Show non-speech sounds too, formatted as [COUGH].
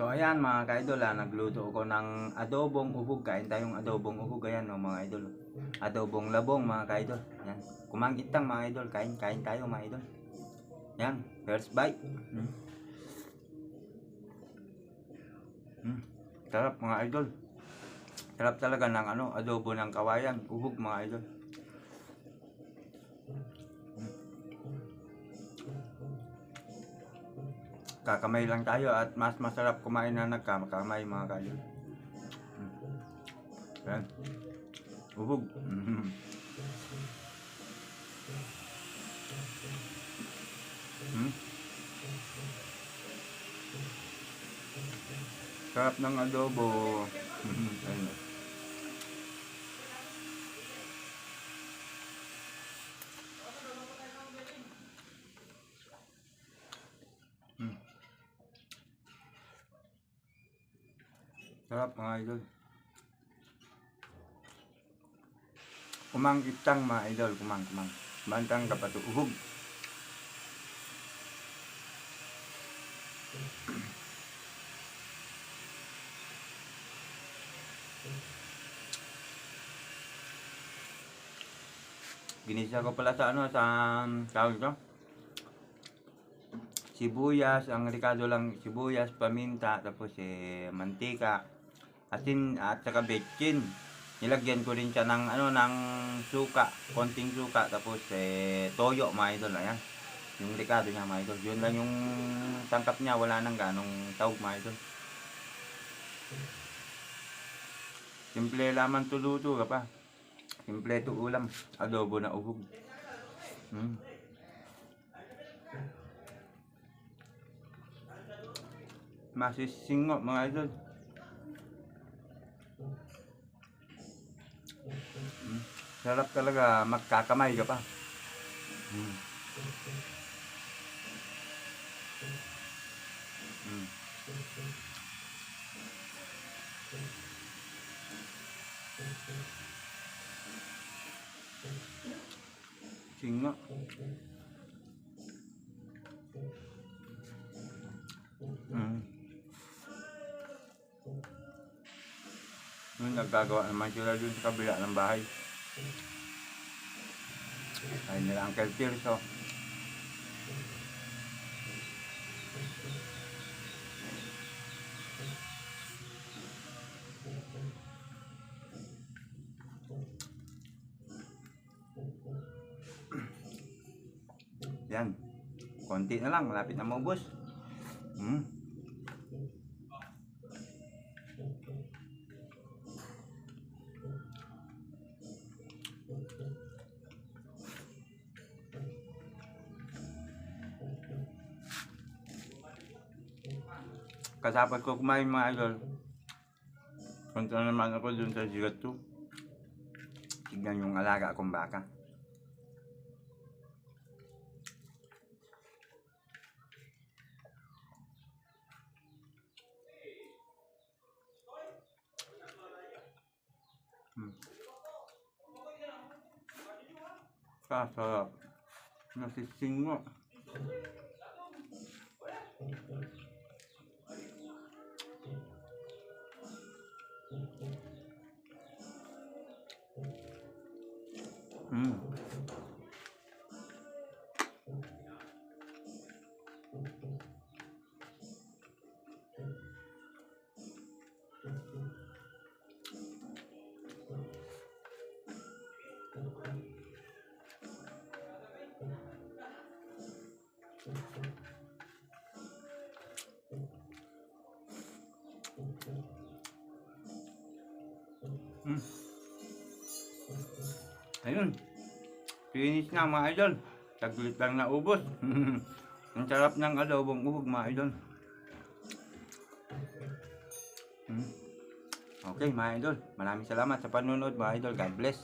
So ayan mga ka-idol, ah, nagluto ako ng adobong uhog. Kain tayong adobong uhog. Ayan no, mga idol. Adobong labong mga ka-idol. Yan. Kumangitang mga idol. Kain, kain tayo mga idol. Yan. First bite. Mm. Mm. Sarap mga idol. Sarap talaga ng ano, adobo ng kawayan. Uhog mga idol. Kakamay lang tayo at mas masarap kumain na nagkakamay mga kayo. Mm. Yan. Uhog. Mhm. Hmm? Sarap ng adobo. Mhm. Ayun. Sarap mga idol. Kumang itang mga idol, kumang, kumang. Bantang kapato, uhog. Ginisa ko pala sa ano, sa um, tawag ito. Sibuyas, ang ricado lang sibuyas, paminta, tapos eh, mantika, asin at saka bechin. Nilagyan ko rin siya ng ano ng suka, konting suka tapos eh toyo mga idol ayan. Yung ricado niya mga idol. Yun lang yung tangkap niya, wala nang ganong tawag mga idol. Simple laman tuluto ka pa. Simple to ulam, adobo na uhog. Hmm. Masisingo mga idol. Sarap talaga magkakamay ka pa. Mm. Mm. Singo. Mm. Yung nagagawa naman sila dun sa kabila ng bahay. Ay nila Uncle Tirso. Yan. Konti na lang, malapit na maubos. Hmm. Kasapat ko kumain mga idol. Punta na naman ako dun sa Zigatu. Tignan yung alaga akong baka. Hmm. Sasarap. Nasisingo. Hmm. Hmm. Ayun. Finish na mga idol. Taglit lang na ubos. [LAUGHS] Ang sarap ng adobong uhog mga idol. Hmm. Okay mga idol. Maraming salamat sa panunod mga idol. God bless.